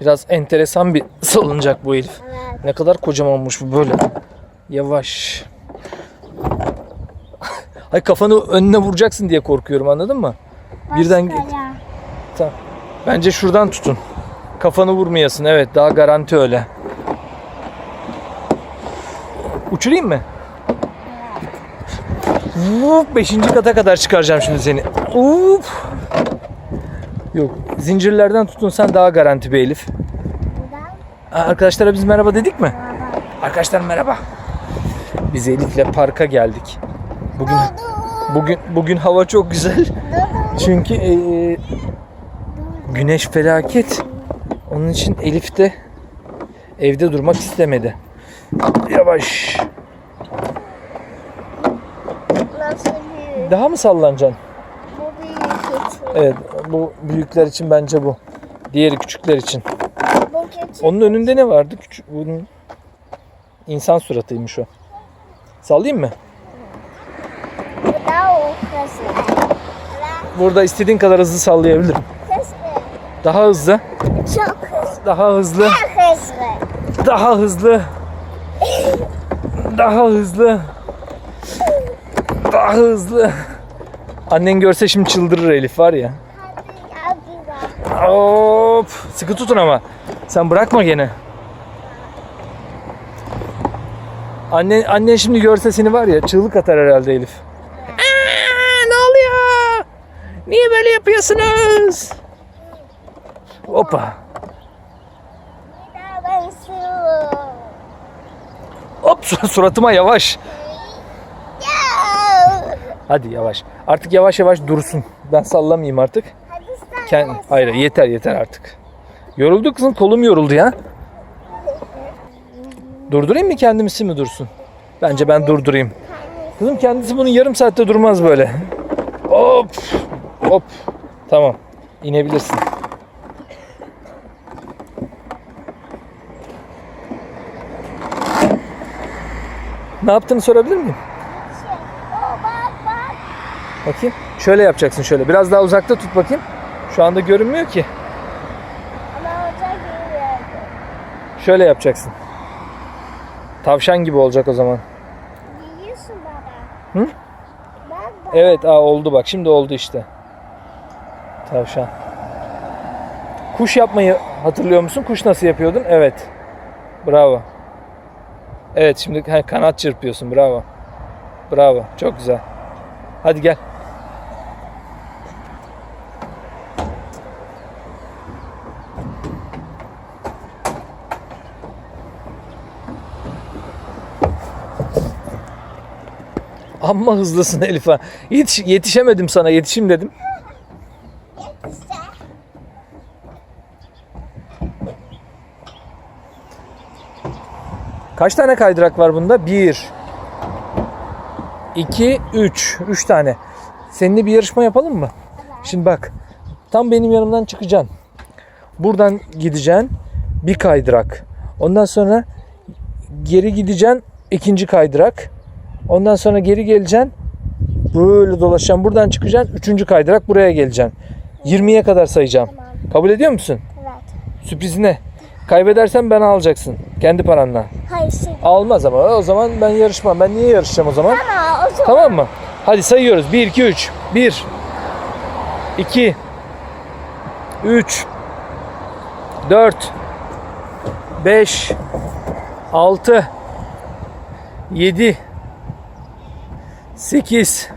Biraz enteresan bir salıncak bu Elif. Evet. Ne kadar kocamanmış bu böyle. Yavaş. Ay kafanı önüne vuracaksın diye korkuyorum anladın mı? Birden Başka git. ya. Tamam. Bence şuradan tutun. Kafanı vurmayasın. Evet daha garanti öyle. Uçurayım mı? Vup, beşinci kata kadar çıkaracağım şimdi seni. Vup. Yok. Zincirlerden tutun sen daha garanti bir Elif. Aa, Arkadaşlara biz merhaba dedik mi? Arkadaşlar merhaba. Biz Elif'le parka geldik. Bugün bugün bugün hava çok güzel. Çünkü eee, güneş felaket. Onun için Elif de evde durmak istemedi. Yavaş. Daha mı sallanacaksın? Evet, bu büyükler için bence bu. Diğeri küçükler için. Onun önünde ne vardı? Küçük bunun insan suratıymış o. Sallayayım mı? Burada istediğin kadar hızlı sallayabilirim. Daha hızlı, Çok hızlı. daha hızlı, Hızlı. daha hızlı. Daha hızlı. Daha hızlı. Annen görse şimdi çıldırır Elif var ya. Hop. Sıkı tutun ama. Sen bırakma gene. Annen, annen şimdi görse seni var ya çığlık atar herhalde Elif. Aa, ne oluyor? Niye böyle yapıyorsunuz? Hoppa. Hop sur- suratıma yavaş. Ya. Hadi yavaş. Artık yavaş yavaş dursun. Ben sallamayayım artık. Kend Hayır yeter yeter artık. Yoruldu kızım kolum yoruldu ya. Durdurayım mı kendisi mi dursun? Bence ben durdurayım. Kızım kendisi bunun yarım saatte durmaz böyle. Hop hop. Tamam inebilirsin. Ne yaptığını sorabilir miyim? Bak. Bakayım. Şöyle yapacaksın şöyle. Biraz daha uzakta tut bakayım. Şu anda görünmüyor ki. Ama hoca geliyordu. Şöyle yapacaksın. Tavşan gibi olacak o zaman. Yiyorsun baba. Hı? Bak. Evet aa oldu bak. Şimdi oldu işte. Tavşan. Kuş yapmayı hatırlıyor musun? Kuş nasıl yapıyordun? Evet. Bravo. Evet şimdi kanat çırpıyorsun. Bravo. Bravo. Çok güzel. Hadi gel. Amma hızlısın Elif ha. Yetiş, yetişemedim sana. Yetişim dedim. Kaç tane kaydırak var bunda? 1 2 3 3 tane. Seninle bir yarışma yapalım mı? Şimdi bak. Tam benim yanımdan çıkacaksın. Buradan gideceksin. Bir kaydırak. Ondan sonra geri gideceksin. ikinci kaydırak. Ondan sonra geri geleceksin. Böyle dolaşacaksın. Buradan çıkacaksın. Üçüncü kaydırak buraya geleceksin. 20'ye kadar sayacağım. Tamam. Kabul ediyor musun? Evet. Sürpriz ne? Kaybedersen ben alacaksın. Kendi paranla. Hayır şimdi. Almaz ama o zaman ben yarışmam. Ben niye yarışacağım o zaman? Ama o zaman. Tamam mı? Hadi sayıyoruz. 1, 2, 3. 1, 2, 3, 4, 5, 6, 7, 8,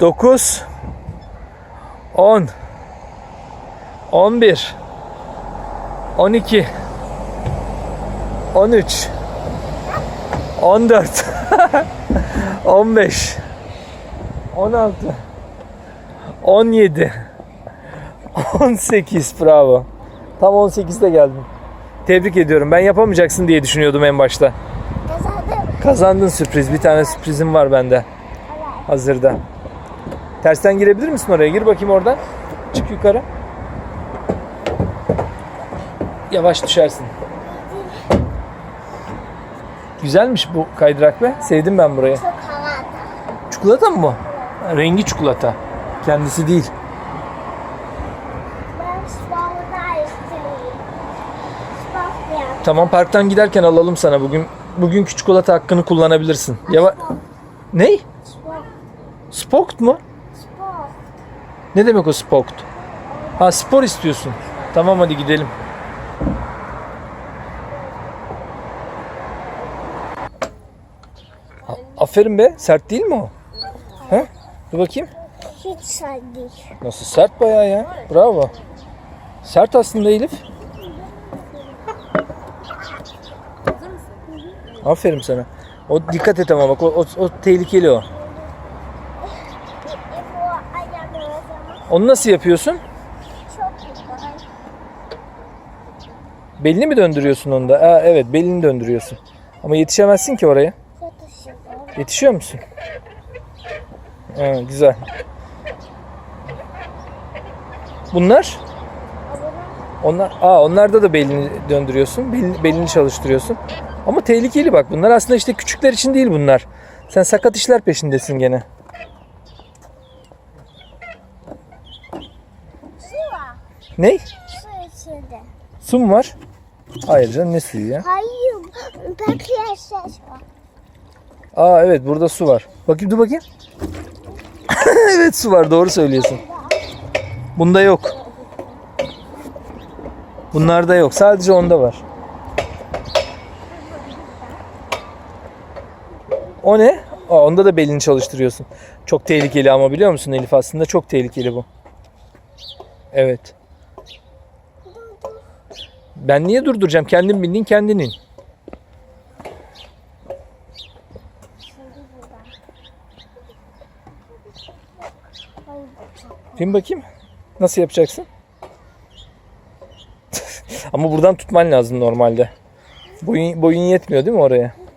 9, 10, 11, 12, 13, 14, 15 16 17 18 bravo. Tam 18'de geldim. Tebrik ediyorum. Ben yapamayacaksın diye düşünüyordum en başta. Kazandın sürpriz. Bir tane sürprizim var bende. Hazırda. Tersten girebilir misin oraya? Gir bakayım oradan. Çık yukarı. Yavaş düşersin. Güzelmiş bu kaydırak be. Sevdim ben burayı. Havada. Çikolata mı bu? Rengi çikolata. Kendisi değil. Tamam parktan giderken alalım sana bugün. Bugünkü çikolata hakkını kullanabilirsin. Yava Ney? Spoked mu? Ne demek o spoked? Ha spor istiyorsun. Tamam hadi gidelim. Aferin be. Sert değil mi o? He? Dur bakayım. Hiç sert değil. Nasıl sert bayağı ya. Bravo. Sert aslında Elif. Aferin sana. O dikkat et ama bak o, o, o tehlikeli o. Onu nasıl yapıyorsun? Belini mi döndürüyorsun onda? Aa, evet belini döndürüyorsun. Ama yetişemezsin ki oraya. Yetişiyor musun? Ha, güzel. Bunlar? Onlar, aa onlarda da belini döndürüyorsun. Belini, belini çalıştırıyorsun. Ama tehlikeli bak. Bunlar aslında işte küçükler için değil bunlar. Sen sakat işler peşindesin gene. Su var. Ne? Su içinde. Su mu var? Hayır canım ne suyu ya? Hayır. Peki ses var. Aa evet burada su var. Bakayım dur bakayım. evet su var doğru söylüyorsun. Bunda yok. Bunlarda yok. Sadece onda var. O ne? Aa, onda da belini çalıştırıyorsun. Çok tehlikeli ama biliyor musun Elif aslında çok tehlikeli bu. Evet. Ben niye durduracağım? Kendin bindin kendin in. Bin bakayım. Nasıl yapacaksın? Ama buradan tutman lazım normalde. Boyun, boyun yetmiyor değil mi oraya?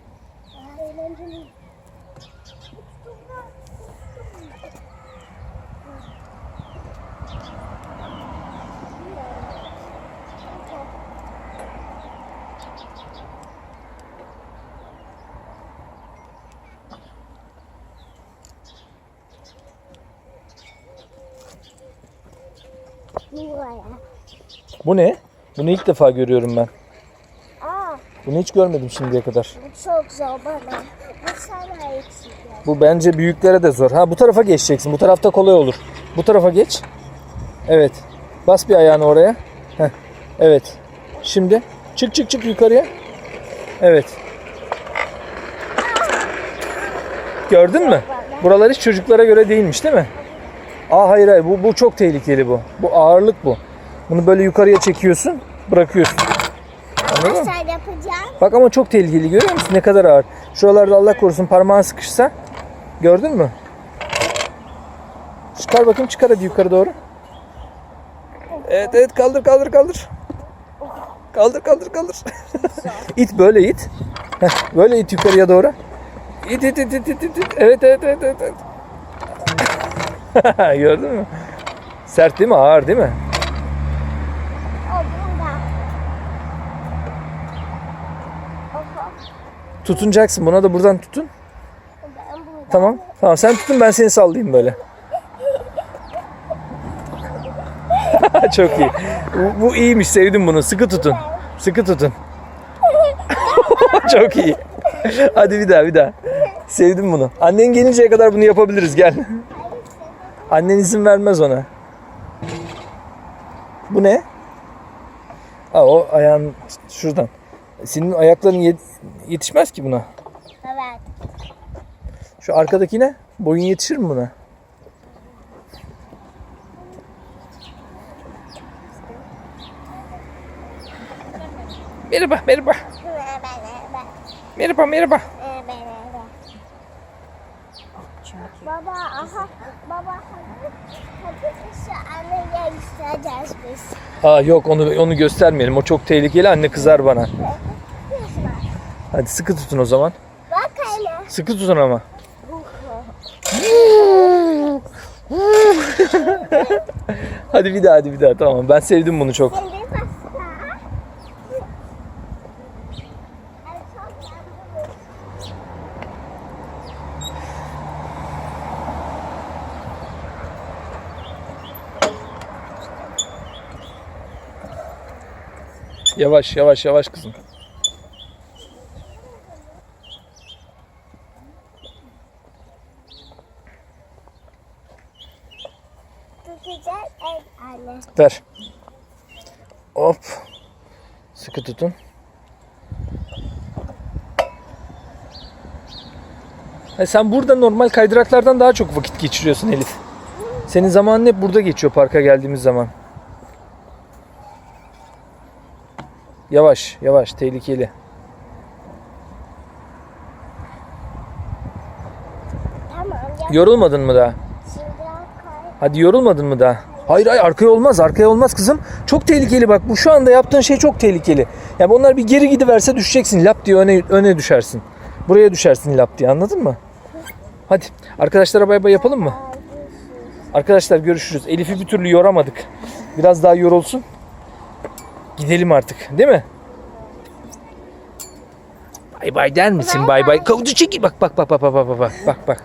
Bu ne? Bunu ilk defa görüyorum ben. Aa, Bunu hiç görmedim şimdiye kadar. bu çok zor bana. Bu sana. Bu bence büyüklere de zor. Ha bu tarafa geçeceksin. Bu tarafta kolay olur. Bu tarafa geç. Evet. Bas bir ayağını oraya. Heh. Evet. Şimdi çık çık çık yukarıya. Evet. Gördün mü? Buralar hiç çocuklara göre değilmiş değil mi? Aa hayır hayır bu, bu çok tehlikeli bu. Bu ağırlık bu. Bunu böyle yukarıya çekiyorsun, bırakıyorsun. Anladın mı? Yapacağım? Bak ama çok tehlikeli görüyor musun ne kadar ağır. Şuralarda Allah korusun parmağın sıkışsa. Gördün mü? Çıkar bakayım çıkar hadi yukarı doğru. Evet evet kaldır kaldır kaldır. Kaldır kaldır kaldır. it böyle it. Heh, böyle it yukarıya doğru. İt it it it it it. it. Evet evet evet evet. evet. Gördün mü? Sert değil mi? Ağır değil mi? Tutunacaksın. Buna da buradan tutun. Tamam. Tamam sen tutun ben seni sallayayım böyle. Çok iyi. Bu, bu iyiymiş sevdim bunu. Sıkı tutun. Sıkı tutun. Çok iyi. Hadi bir daha bir daha. Sevdim bunu. Annen gelinceye kadar bunu yapabiliriz gel. Annen izin vermez ona. Bu ne? Aa, o ayağın şuradan. Senin ayakların yet- yetişmez ki buna. Evet. Şu arkadaki ne? Boyun yetişir mi buna? Merhaba, merhaba. Merhaba, merhaba. Baba aha baba hadi anneye isteyeceğiz biz. Aa yok onu onu göstermeyelim. O çok tehlikeli. Anne kızar bana. Hadi sıkı tutun o zaman. Bak hele. Sıkı tutun ama. hadi bir daha hadi bir daha tamam. Ben sevdim bunu çok. Şimdi pasta. Ay, çok yandım. Yavaş yavaş yavaş kızım. Ver. Hop. Sıkı tutun. Ha, sen burada normal kaydıraklardan daha çok vakit geçiriyorsun Elif. Senin zamanın hep burada geçiyor parka geldiğimiz zaman. Yavaş, yavaş, tehlikeli. Tamam. Yorulmadın mı daha? Hadi yorulmadın mı daha? Hayır hayır arkaya olmaz arkaya olmaz kızım. Çok tehlikeli bak bu şu anda yaptığın şey çok tehlikeli. Yani onlar bir geri gidiverse düşeceksin lap diye öne, öne düşersin. Buraya düşersin lap diye anladın mı? Hadi arkadaşlara bay bay yapalım mı? Arkadaşlar görüşürüz. Elif'i bir türlü yoramadık. Biraz daha yorulsun. Gidelim artık değil mi? Bay bay der misin bay bay? Kavucu çekil bak bak bak bak bak bak bak bak bak.